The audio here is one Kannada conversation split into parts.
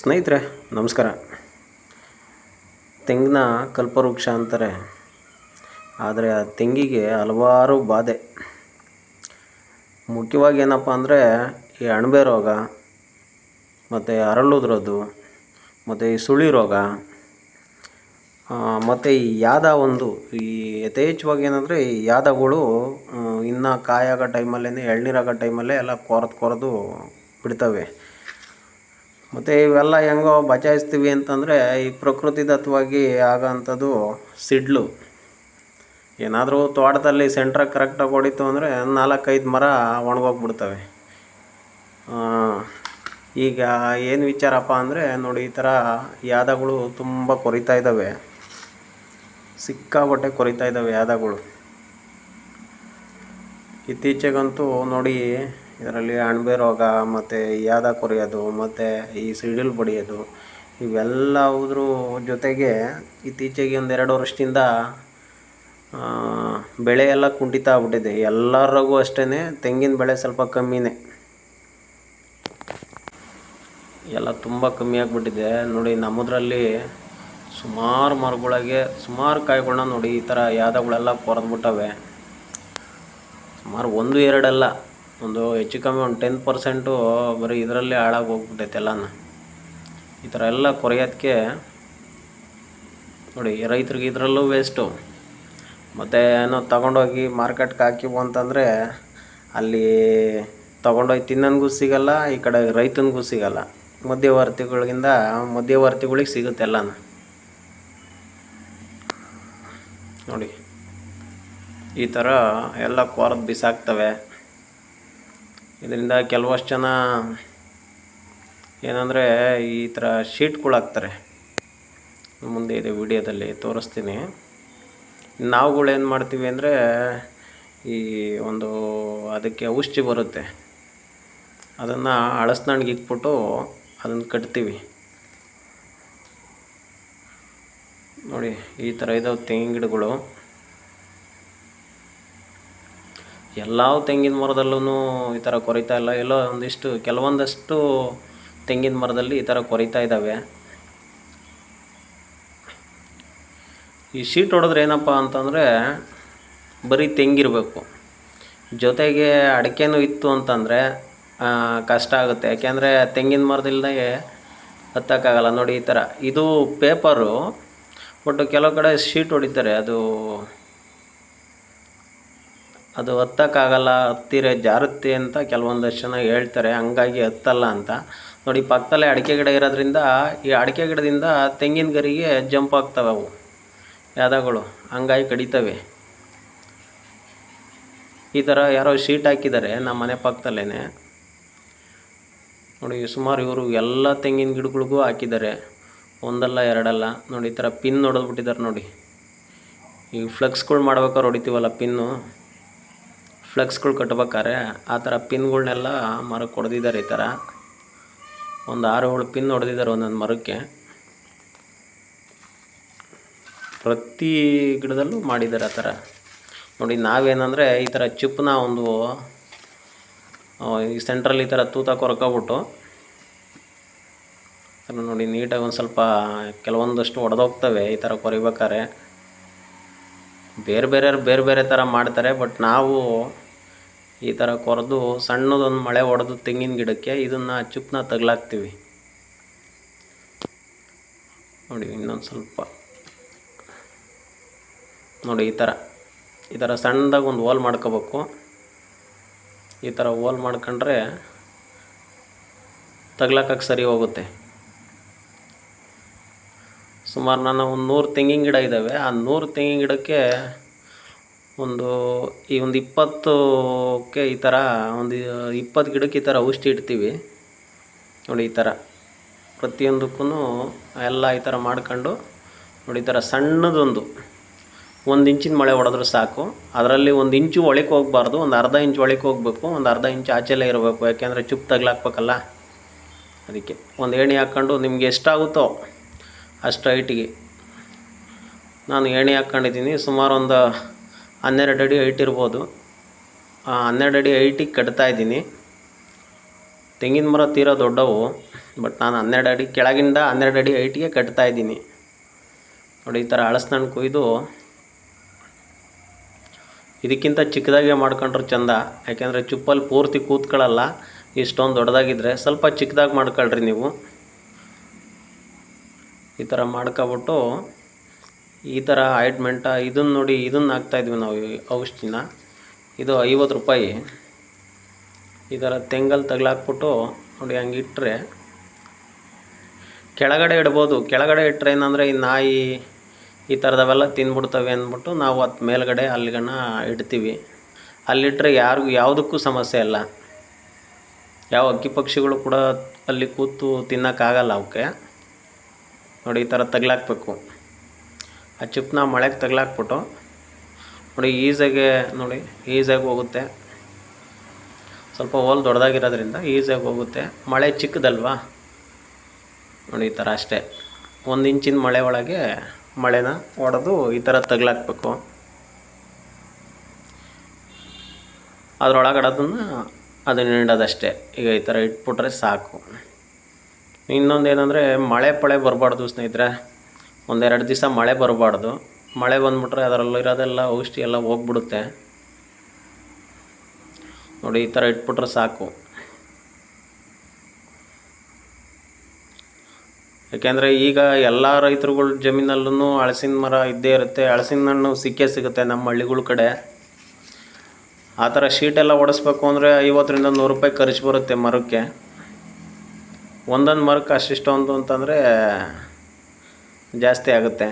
ಸ್ನೇಹಿತರೆ, ನಮಸ್ಕಾರ. ತೆಂಗಿನ ಕಲ್ಪವೃಕ್ಷ ಅಂತಾರೆ. ಆದರೆ ಆ ತೆಂಗಿಗೆ ಹಲವಾರು ಬಾಧೆ. ಮುಖ್ಯವಾಗಿ ಏನಪ್ಪ ಅಂದರೆ ಈ ಅಣಬೆ ರೋಗ, ಮತ್ತು ಅರಳುದ್ರದ್ದು ಮತ್ತು ಈ ಸುಳಿ ರೋಗ ಮತ್ತು ಈ ಯಾದ ಒಂದು, ಈ ಯಥೇಚ್ಛವಾಗಿ ಏನಂದರೆ ಈ ಯಾದಗಳು ಇನ್ನು ಕಾಯಾಗೋ ಟೈಮಲ್ಲೇ ಎಳ್ನೀರಾಗೋ ಟೈಮಲ್ಲೇ ಎಲ್ಲ ಕೊರೆದು ಕೊರೆದು ಬಿಡ್ತವೆ. ಮತ್ತು ಇವೆಲ್ಲ ಹೆಂಗೋ ಬಚಾಯಿಸ್ತೀವಿ ಅಂತಂದರೆ ಈ ಪ್ರಕೃತಿದತ್ತವಾಗಿ ಆಗೋಂಥದ್ದು ಸಿಡ್ಲು. ಏನಾದರೂ ತೋಟದಲ್ಲಿ ಸೆಂಟ್ರಾಗಿ ಕರೆಕ್ಟಾಗಿ ಹೊಡಿತು ಅಂದರೆ ನಾಲ್ಕೈದು ಮರ ಒಣಗೋಗ್ಬಿಡ್ತವೆ. ಈಗ ಏನು ವಿಚಾರಪ್ಪ ಅಂದರೆ ನೋಡಿ, ಈ ಥರ ಯಾದಗಳು ತುಂಬ ಕೊರಿತಾ ಇದ್ದಾವೆ ಸಿಕ್ಕಾಬಟ್ಟೆ ಕೊರಿತಾ ಇದ್ದಾವೆ ಯಾದಗಳು. ಇತ್ತೀಚೆಗಂತೂ ನೋಡಿ ಇದರಲ್ಲಿ ಅಣಬೆ ರೋಗ, ಮತ್ತು ಯಾದ ಕೊರೆಯೋದು, ಮತ್ತು ಈ ಸಿಡಿಲು ಬಡಿಯೋದು, ಇವೆಲ್ಲವುದ್ರ ಜೊತೆಗೆ ಇತ್ತೀಚೆಗೆ ಒಂದು ಎರಡು ವರ್ಷದಿಂದ ಬೆಳೆ ಎಲ್ಲ ಕುಂಠಿತ ಆಗ್ಬಿಟ್ಟಿದೆ. ಎಲ್ಲರಿಗೂ ಅಷ್ಟೇ ತೆಂಗಿನ ಬೆಳೆ ಸ್ವಲ್ಪ ಕಮ್ಮಿನೇ. ಎಲ್ಲ ತುಂಬ ಕಮ್ಮಿ ಆಗಿಬಿಟ್ಟಿದೆ. ನೋಡಿ, ನಮ್ಮದ್ರಲ್ಲಿ ಸುಮಾರು ಮರಗಳಿಗೆ, ಸುಮಾರು ಕಾಯಿಗಳನ್ನ ನೋಡಿ, ಈ ಥರ ಯಾದಗಳೆಲ್ಲ ಕೊರೆದ್ಬಿಟ್ಟವೆ. ಸುಮಾರು ಒಂದು ಎರಡಲ್ಲ. ಒಂದು ಹೆಚ್ಚು ಕಮ್ಮಿ ಒಂದು ಟೆನ್ ಪರ್ಸೆಂಟು ಬರೀ ಇದರಲ್ಲೇ ಹಾಳಾಗಿ ಹೋಗ್ಬಿಟ್ಟೈತೆ ಎಲ್ಲನ. ಈ ಥರ ಎಲ್ಲ ಕೊರೆಯೋದಕ್ಕೆ ನೋಡಿ, ರೈತರಿಗೆ ಇದರಲ್ಲೂ ವೇಸ್ಟು ಮತ್ತು ಏನೋ ತಗೊಂಡೋಗಿ ಮಾರ್ಕೆಟ್ಗೆ ಹಾಕಿವು ಅಂತಂದರೆ ಅಲ್ಲಿ ತೊಗೊಂಡೋಗಿ ತಿನ್ನೋನಿಗೂ ಸಿಗಲ್ಲ, ಈ ಕಡೆ ರೈತನಿಗೂ ಸಿಗಲ್ಲ. ಮಧ್ಯವರ್ತಿಗಳಿಗಿಂತ ಮಧ್ಯವರ್ತಿಗಳಿಗೆ ಸಿಗುತ್ತೆ ಎಲ್ಲನ. ನೋಡಿ, ಈ ಥರ ಎಲ್ಲ ಕೊರೆದು ಬಿಸಾಕ್ತವೆ. ಇದರಿಂದ ಕೆಲವಷ್ಟು ಜನ ಏನಂದರೆ ಈ ಥರ ಶೀಟ್ಗಳು ಹಾಕ್ತಾರೆ ಮುಂದೆ ಇದೆ ವಿಡಿಯೋದಲ್ಲಿ ತೋರಿಸ್ತೀನಿ. ನಾವುಗಳೇನು ಮಾಡ್ತೀವಿ ಅಂದರೆ ಈ ಒಂದು ಅದಕ್ಕೆ ಔಷಧಿ ಬರುತ್ತೆ. ಅದನ್ನು ಅಳಸ್ನಣ್ಣಿಗೆ ಇಕ್ಬಿಟ್ಟು ಅದನ್ನು ಕಟ್ತೀವಿ. ನೋಡಿ, ಈ ಥರ ಇದಾವೆ ತೆಂಗಿನ ಗಿಡಗಳು. ಎಲ್ಲ ತೆಂಗಿನ ಮರದಲ್ಲೂ ಈ ಥರ ಕೊರಿತಾ ಇಲ್ಲ. ಎಲ್ಲೋ ಒಂದಿಷ್ಟು, ಕೆಲವೊಂದಷ್ಟು ತೆಂಗಿನ ಮರದಲ್ಲಿ ಈ ಥರ ಕೊರಿತಾ ಇದ್ದಾವೆ ಈ ಶೀಟ್ ಹೊಡೆದ್ರೆ ಏನಪ್ಪ ಅಂತಂದರೆ ಬರೀ ತೆಂಗಿರಬೇಕು. ಜೊತೆಗೆ ಅಡಿಕೆನೂ ಇತ್ತು ಅಂತಂದರೆ ಕಷ್ಟ ಆಗುತ್ತೆ. ಯಾಕೆಂದರೆ ತೆಂಗಿನ ಮರದಿಲ್ಲದೆ ಹತ್ತಕ್ಕಾಗಲ್ಲ. ನೋಡಿ ಈ ಥರ ಇದು ಪೇಪರು ಬಟ್ ಕೆಲವು ಕಡೆ ಶೀಟ್ ಹೊಡಿತಾರೆ. ಅದು ಅದು ಹತ್ತಕ್ಕಾಗಲ್ಲ ಹತ್ತಿರ ಜಾರುತ್ತೆ ಅಂತ ಕೆಲವೊಂದಷ್ಟು ಜನ ಹೇಳ್ತಾರೆ, ಹಂಗಾಗಿ ಹತ್ತಲ್ಲ ಅಂತ. ನೋಡಿ, ಪಕ್ಕದಲ್ಲೇ ಅಡಿಕೆ ಗಿಡ ಇರೋದ್ರಿಂದ, ಈ ಅಡಿಕೆ ಗಿಡದಿಂದ ತೆಂಗಿನ ಗರಿಗೆ ಜಂಪ್ ಆಗ್ತವೆ ಅವು, ಯಾದಗಳು, ಹಂಗಾಗಿ ಕಡಿತವೆ. ಈ ಥರ ಯಾರೋ ಶೀಟ್ ಹಾಕಿದ್ದಾರೆ ನಮ್ಮ ಮನೆ ಪಕ್ಕದಲ್ಲೇ ನೋಡಿ, ಸುಮಾರು ಇವರು ಎಲ್ಲ ತೆಂಗಿನ ಗಿಡಗಳಿಗೂ ಹಾಕಿದ್ದಾರೆ, ಒಂದಲ್ಲ, ಎರಡಲ್ಲ. ನೋಡಿ, ಈ ಥರ ಪಿನ್ ಹೊಡೆದ್ಬಿಟ್ಟಿದ್ದಾರೆ ನೋಡಿ. ಈಗ ಫ್ಲೆಕ್ಸ್ಗಳು ಮಾಡ್ಬೇಕಾದ್ರೆ ಹೊಡಿತೀವಲ್ಲ ಪಿನ್ನು. ಫ್ಲೆಕ್ಸ್ಗಳು ಕಟ್ಬೇಕಾರೆ ಆ ಥರ ಪಿನ್ಗಳ್ನೆಲ್ಲ ಮರಕ್ಕೆ ಹೊಡೆದಿದ್ದಾರೆ ಈ ಥರ. ಒಂದು ಆರು ಏಳು ಪಿನ್ ಹೊಡೆದಿದ್ದಾರೆ ಒಂದೊಂದು ಮರಕ್ಕೆ. ಪ್ರತಿ ಗಿಡದಲ್ಲೂ ಮಾಡಿದ್ದಾರೆ ಆ ಥರ. ನೋಡಿ, ನಾವೇನಂದರೆ ಈ ಥರ ಚಿಪ್ಪನ್ನ ಒಂದು ಈ ಸೆಂಟ್ರಲ್ಲಿ ಈ ಥರ ತೂತ ಕೊರ್ಕೊಬಿಟ್ಟು ನೋಡಿ ನೀಟಾಗಿ ಒಂದು ಸ್ವಲ್ಪ ಕೆಲವೊಂದಷ್ಟು ಒಡೆದೋಗ್ತವೆ ಈ ಥರ ಕೊರಿಬೇಕಾರೆ ಬೇರೆ ಬೇರೆಯವ್ರು ಬೇರೆ ಬೇರೆ ಥರ ಮಾಡ್ತಾರೆ, ಬಟ್ ನಾವು ಈ ಥರ ಕೊರೆದು ಸಣ್ಣದೊಂದು ಮಳೆ ಹೊಡೆದು ತೆಂಗಿನ ಗಿಡಕ್ಕೆ ಇದನ್ನು ಚುಪ್ಪನ್ನ ತಗ್ಲಾಕ್ತೀವಿ. ನೋಡಿ, ಇನ್ನೊಂದು ಸ್ವಲ್ಪ. ನೋಡಿ, ಈ ಥರ ಈ ಥರ ಸಣ್ಣದಾಗಿ ಒಂದು ಹೋಲ್ ಮಾಡ್ಕೋಬೇಕು. ಈ ಥರ ಹೋಲ್ ಮಾಡ್ಕೊಂಡ್ರೆ ತಗ್ಲಾಕಕ್ಕೆ ಸರಿ ಹೋಗುತ್ತೆ. ಸುಮಾರು ನಾನು ಒಂದು ನೂರು ತೆಂಗಿನ ಗಿಡ ಇದ್ದಾವೆ ಆ ನೂರು ತೆಂಗಿನ ಗಿಡಕ್ಕೆ ಒಂದು, ಈ ಒಂದು ಇಪ್ಪತ್ತಕ್ಕೆ ಈ ಥರ, ಒಂದು ಇಪ್ಪತ್ತು ಗಿಡಕ್ಕೆ ಈ ಥರ ಔಷಧಿ ಇಡ್ತೀವಿ. ನೋಡಿ ಈ ಥರ. ಪ್ರತಿಯೊಂದಕ್ಕೂ ಎಲ್ಲ ಈ ಥರ ಮಾಡ್ಕೊಂಡು, ನೋಡಿ ಈ ಥರ ಸಣ್ಣದೊಂದು, ಒಂದು ಇಂಚಿನ ಮಳೆ ಹೊಡೆದ್ರೆ ಸಾಕು. ಅದರಲ್ಲಿ ಒಂದು ಇಂಚು ಒಳಕ್ಕೆ ಹೋಗಬಾರ್ದು, ಒಂದು ಅರ್ಧ ಇಂಚು ಒಳಕ್ಕೆ ಹೋಗಬೇಕು, ಒಂದು ಅರ್ಧ ಇಂಚು ಆಚೆಲೇ ಇರಬೇಕು. ಯಾಕೆಂದರೆ ಚುಪ್ ತಗ್ಲಾಕ್ಬೇಕಲ್ಲ? ಅದಕ್ಕೆ ಒಂದು ಏಣಿ ಹಾಕ್ಕೊಂಡು ನಿಮ್ಗೆ ಎಷ್ಟಾಗುತ್ತೋ ಅಷ್ಟು ಹೈಟಿಗೆ. ನಾನು ಏಣಿ ಹಾಕ್ಕೊಂಡಿದ್ದೀನಿ, ಸುಮಾರು ಒಂದು ಹನ್ನೆರಡು ಅಡಿ ಹೈಟ್ ಇರ್ಬೋದು. ಹನ್ನೆರಡು ಅಡಿ ಹೈಟಿಗೆ ಕಟ್ತಾ ಇದ್ದೀನಿ. ತೆಂಗಿನ ಮರ ತೀರಾ ದೊಡ್ಡವು ಬಟ್ ನಾನು ಹನ್ನೆರಡು ಅಡಿ ಕೆಳಗಿಂದ ಹನ್ನೆರಡು ಅಡಿ ಹೈಟಿಗೆ ಕಟ್ತಾ ಇದ್ದೀನಿ. ನೋಡಿ, ಈ ಥರ ಹಳಸ್ನಣ್ಣು ಕುಯ್ದು ಇದಕ್ಕಿಂತ ಚಿಕ್ಕದಾಗೆ ಮಾಡ್ಕೊಂಡ್ರೆ ಚಂದ. ಯಾಕೆಂದರೆ ಚುಪ್ಪಲ್ಲಿ ಪೂರ್ತಿ ಕೂತ್ಕೊಳ್ಳಲ್ಲ, ಇಷ್ಟೊಂದು ದೊಡ್ಡದಾಗಿದ್ದರೆ ಸ್ವಲ್ಪ ಚಿಕ್ಕದಾಗಿ ಮಾಡ್ಕೊಳ್ರಿ ನೀವು. ಈ ಥರ ಮಾಡ್ಕೊಬಿಟ್ಟು ಈ ಥರ ಆಯಿಂಟ್ಮೆಂಟ ಇದನ್ನು ನೋಡಿ ಇದನ್ನು ಹಾಕ್ತಾಯಿದ್ವಿ ನಾವು ಔಷಧಿನ. ಇದು ಐವತ್ತು ರೂಪಾಯಿ. ಈ ಥರ ತೆಂಗಲ್ಲಿ ತಗ್ಲಾಕ್ಬಿಟ್ಟು ನೋಡಿ ಹಂಗೆ ಇಟ್ಟರೆ ಕೆಳಗಡೆ ಇಡ್ಬೋದು. ಕೆಳಗಡೆ ಇಟ್ಟರೆ ಏನಂದರೆ ಈ ನಾಯಿ ಈ ಥರದವೆಲ್ಲ ತಿಂದ್ಬಿಡ್ತವೆ ಅಂದ್ಬಿಟ್ಟು ನಾವು ಅದು ಮೇಲ್ಗಡೆ ಅಲ್ಲಿಗನ ಇಡ್ತೀವಿ. ಅಲ್ಲಿಟ್ಟರೆ ಯಾರಿಗೂ ಯಾವುದಕ್ಕೂ ಸಮಸ್ಯೆ ಇಲ್ಲ. ಯಾವ ಅಕ್ಕಿ ಪಕ್ಷಿಗಳು ಕೂಡ ಅಲ್ಲಿ ಕೂತು ತಿನ್ನೋಕ್ಕಾಗಲ್ಲ ಅವಕ್ಕೆ. ನೋಡಿ ಈ ಥರ ತಗ್ಲಾಕ್ಬೇಕು. ಆ ಚಿಪ್ನ ಮಳೆಗೆ ತಗ್ಲಾಕ್ಬಿಟ್ಟು ನೋಡಿ ಈಸಾಗೆ ನೋಡಿ ಈಸಾಗಿ ಹೋಗುತ್ತೆ. ಸ್ವಲ್ಪ ಹೋಲ್ ದೊಡ್ಡದಾಗಿರೋದ್ರಿಂದ ಈಸಿಯಾಗಿ ಹೋಗುತ್ತೆ. ಮಳೆ ಚಿಕ್ಕದಲ್ವಾ? ನೋಡಿ ಈ ಥರ ಅಷ್ಟೇ. ಒಂದು ಇಂಚಿನ ಮಳೆ ಒಳಗೆ ಮಳೆನ ಹೊಡೆದು ಈ ಥರ ತಗ್ಲಾಕ್ಬೇಕು. ಅದ್ರೊಳಗಡೆ ಅದನ್ನು ಇಡೋದಷ್ಟೇ ಈಗ ಈ ಥರ ಇಟ್ಬಿಟ್ರೆ ಸಾಕು. ಇನ್ನೊಂದು ಏನಂದರೆ ಮಳೆ ಪಳೆ ಬರಬಾರ್ದು ಸ್ನೇಹಿತರೆ. ಒಂದೆರಡು ದಿವಸ ಮಳೆ ಬರಬಾರ್ದು. ಮಳೆ ಬಂದುಬಿಟ್ರೆ ಅದರಲ್ಲಿರೋದೆಲ್ಲ ಔಷಧಿ ಎಲ್ಲ ಹೋಗ್ಬಿಡುತ್ತೆ. ನೋಡಿ, ಈ ಥರ ಇಟ್ಬಿಟ್ರೆ ಸಾಕು. ಯಾಕೆಂದರೆ ಈಗ ಎಲ್ಲ ರೈತರುಗಳ ಜಮೀನಲ್ಲೂ ಹಳಸಿನ ಮರ ಇದ್ದೇ ಇರುತ್ತೆ. ಹಳಸಿನ ಹಣ್ಣು ಸಿಕ್ಕೇ ಸಿಗುತ್ತೆ ನಮ್ಮ ಹಳ್ಳಿಗಳ ಕಡೆ. ಆ ಥರ ಶೀಟೆಲ್ಲ ಓಡಿಸ್ಬೇಕು ಅಂದರೆ ಐವತ್ತರಿಂದ ನೂರು ರೂಪಾಯಿ ಖರ್ಚು ಬರುತ್ತೆ ಮರಕ್ಕೆ. ಒಂದೊಂದು ಮರಕ್ಕೆ ಅಷ್ಟಿಷ್ಟೊಂದು ಅಂತಂದರೆ ಜಾಸ್ತಿ ಆಗುತ್ತೆ.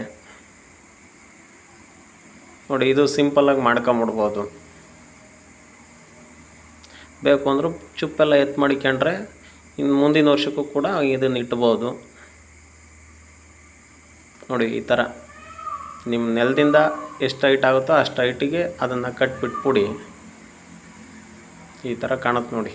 ನೋಡಿ, ಇದು ಸಿಂಪಲ್ಲಾಗಿ ಮಾಡ್ಕೊಂಬಿಡ್ಬೋದು. ಬೇಕು ಅಂದರೂ ಚುಪ್ಪೆಲ್ಲ ಎತ್ತು ಮಾಡಿಕೊಂಡ್ರೆ ಇನ್ನು ಮುಂದಿನ ವರ್ಷಕ್ಕೂ ಕೂಡ ಇದನ್ನು ಇಟ್ಬೋದು. ನೋಡಿ, ಈ ಥರ. ನಿಮ್ಮ ನೆಲದಿಂದ ಎಷ್ಟು ಹೈಟ್ ಆಗುತ್ತೋ ಅಷ್ಟು ಹೈಟಿಗೆ ಅದನ್ನು ಕಟ್ಬಿಟ್ಬಿಡಿ. ಈ ಥರ ಕಾಣುತ್ತೆ ನೋಡಿ.